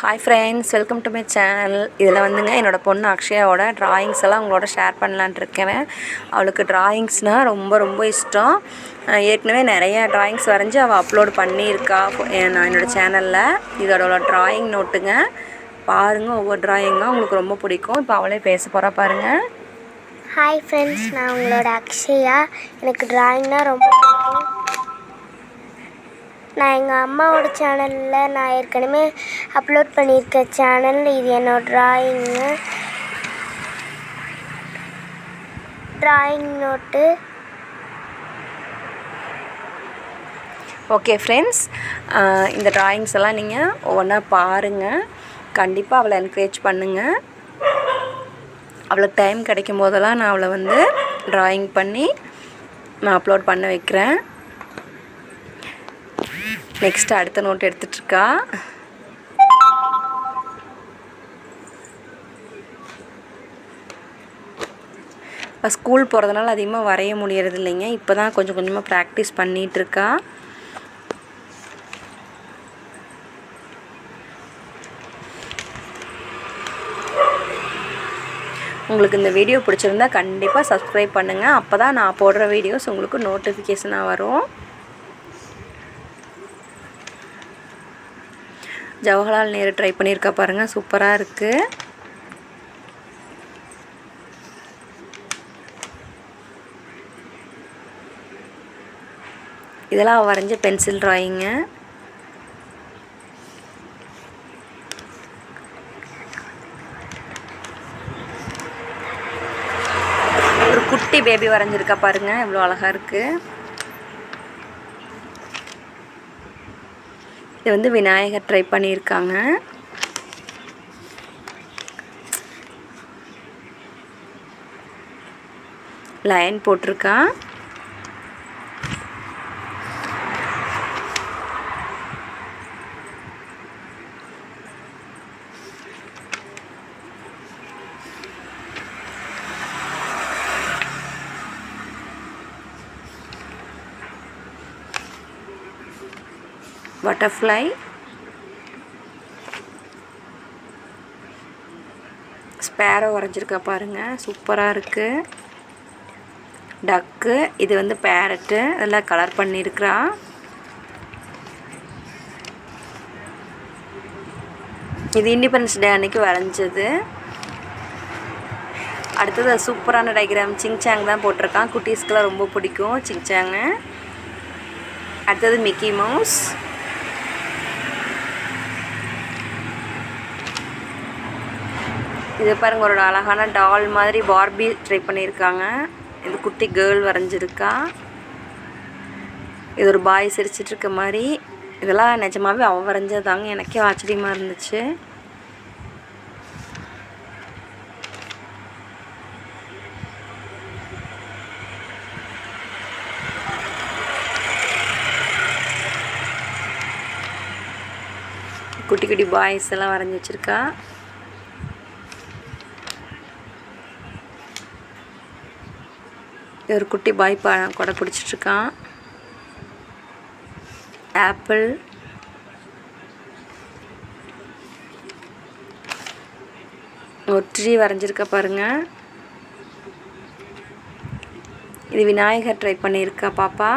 Hi friends welcome to my channel இதில் வந்துங்க என்னோடய பொண்ணு அக்ஷயாவோட ட்ராயிங்ஸ் எல்லாம் உங்களோட ஷேர் பண்ணலான்ட்டு இருக்கேன். அவளுக்கு ட்ராயிங்ஸ்னால் ரொம்ப ரொம்ப இஷ்டம். ஏற்கனவே நிறைய ட்ராயிங்ஸ் வரைஞ்சி அவள் அப்லோட் பண்ணியிருக்கா. நான் என்னோடய சேனலில் இதோட ட்ராயிங் நோட்டுங்க பாருங்கள் ஒவ்வொரு ட்ராயிங்கும் உங்களுக்கு ரொம்ப பிடிக்கும். இப்போ அவளே பேச போகிறா பாருங்கள் ஹாய் ஃப்ரெண்ட்ஸ் நான் உங்களோட அக்ஷயா. எனக்கு ட்ராயிங்னால் ரொம்ப பிடிக்கும். நான் எங்கள் அம்மாவோட சேனலில் நான் ஏற்கனவே அப்லோட் பண்ணியிருக்க சேனல் இது என்னோட drawing drawing note okay friends இந்த ட்ராயிங்ஸ் எல்லாம் நீங்கள் ஒவ்வொன்றா பாருங்கள் கண்டிப்பாக அவளை என்கரேஜ் பண்ணுங்கள் அவளுக்கு டைம் கிடைக்கும் போதெல்லாம் நான் அவளை வந்து ட்ராயிங் பண்ணி நான் அப்லோட் பண்ண வைக்கிறேன். நெக்ஸ்ட் அடுத்த நோட் எடுத்துட்ருக்கா ஸ்கூல் போகிறதுனால அதிகமாக வரைய முடியறது இல்லைங்க இப்போ தான் கொஞ்சம் கொஞ்சமாக ப்ராக்டிஸ் பண்ணிகிட்ருக்கா உங்களுக்கு இந்த வீடியோ பிடிச்சிருந்தா கண்டிப்பாக சப்ஸ்கிரைப் பண்ணுங்கள் அப்போ தான் நான் போடுற வீடியோஸ் உங்களுக்கு நோட்டிஃபிகேஷனாக வரும். ஜவஹர்லால் நேரு ட்ரை பண்ணியிருக்கா பாருங்கள் சூப்பராக இருக்குது இதெல்லாம் வரைஞ்ச பென்சில் ட்ராயிங்கு ஒரு குட்டி பேபி வரைஞ்சிருக்கா பாருங்க. இவ்வளோ அழகாக இருக்குது இது வந்து விநாயகர் ட்ரை பண்ணியிருக்காங்க. லைன் போட்டிருக்கான் பட்டர்ஃப்ளை ஸ்பேரோ வரைஞ்சிருக்கா பாருங்கள் சூப்பராக இருக்குது டக்கு இது வந்து பேரட்டு இதெல்லாம் கலர் பண்ணியிருக்கிறா இது இண்டிபெண்டன்ஸ் டே அன்னைக்கு வரைஞ்சது. அடுத்தது சூப்பரான டயக்ராம் சிங்சாங் தான் போட்டிருக்கான். குட்டீஸ்க்கெலாம் ரொம்ப பிடிக்கும். சிங்சாங்கு அடுத்தது மிக்கி மவுஸ் இது பாருங்க ஒரு அழகான டால் மாதிரி பார்பி ட்ரை பண்ணியிருக்காங்க. இது குட்டி கேர்ள் வரைஞ்சிருக்கா. இது ஒரு பாய் சிரிச்சிட்ருக்க மாதிரி. இதெல்லாம் நிஜமாவே வரைஞ்சது வரைஞ்சதாங்க. எனக்கே ஆச்சரியமாக இருந்துச்சு. குட்டி குட்டி பாய்ஸ் எல்லாம் வரைஞ்சி வச்சுருக்கா இது ஒரு குட்டி பாய் பழம் கொடை பிடிச்சிட்ருக்கான். ஆப்பிள் ஒரு ட்ரீ வரைஞ்சிருக்க பாருங்கள் இது விநாயகர் ட்ரை பண்ணியிருக்கா பாப்பா.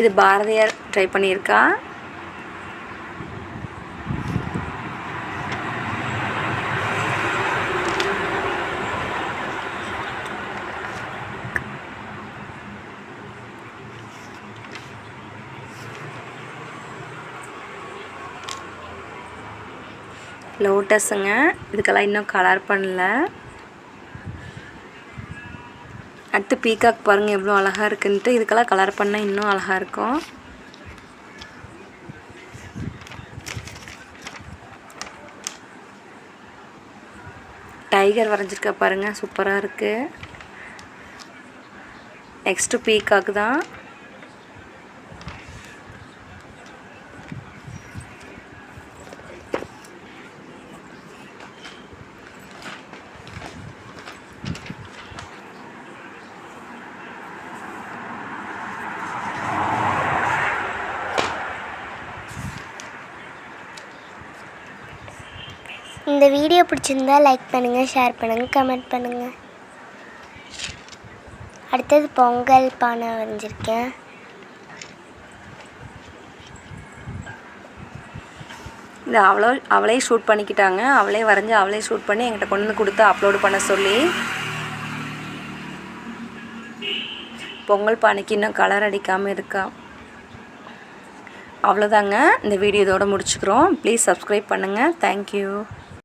இது பாரதியார் ட்ரை பண்ணியிருக்கா? லோட்டஸுங்க இதுக்கெல்லாம் இன்னும் கலர் பண்ணல. அடுத்து பீகாக் பாருங்கள் எவ்வளோ அழகாக இருக்குன்ட்டு. இதுக்கெல்லாம் கலர் பண்ணால் இன்னும் அழகாக இருக்கும். டைகர் வரைஞ்சிருக்கா பாருங்கள் சூப்பராக இருக்குது நெக்ஸ்ட்டு பீகாக் தான். இந்த வீடியோ பிடிச்சிருந்தா லைக் பண்ணுங்கள் ஷேர் பண்ணுங்கள் கமெண்ட் பண்ணுங்கள் அடுத்தது பொங்கல் பானை வரைஞ்சிருக்கேன். இது அவ்வளோ அவளே ஷூட் பண்ணிக்கிட்டாங்க. அவளே வரைஞ்சி அவளே ஷூட் பண்ணி எங்கிட்ட கொண்டு வந்து கொடுத்து அப்லோடு பண்ண சொல்லி. பொங்கல் பானைக்கு இன்னும் கலர் அடிக்காமல் இருக்கா? அவ்வளோதாங்க. இந்த வீடியோ இதோட முடிச்சுக்கிறோம். ப்ளீஸ் சப்ஸ்கிரைப் பண்ணுங்கள் தேங்க்யூ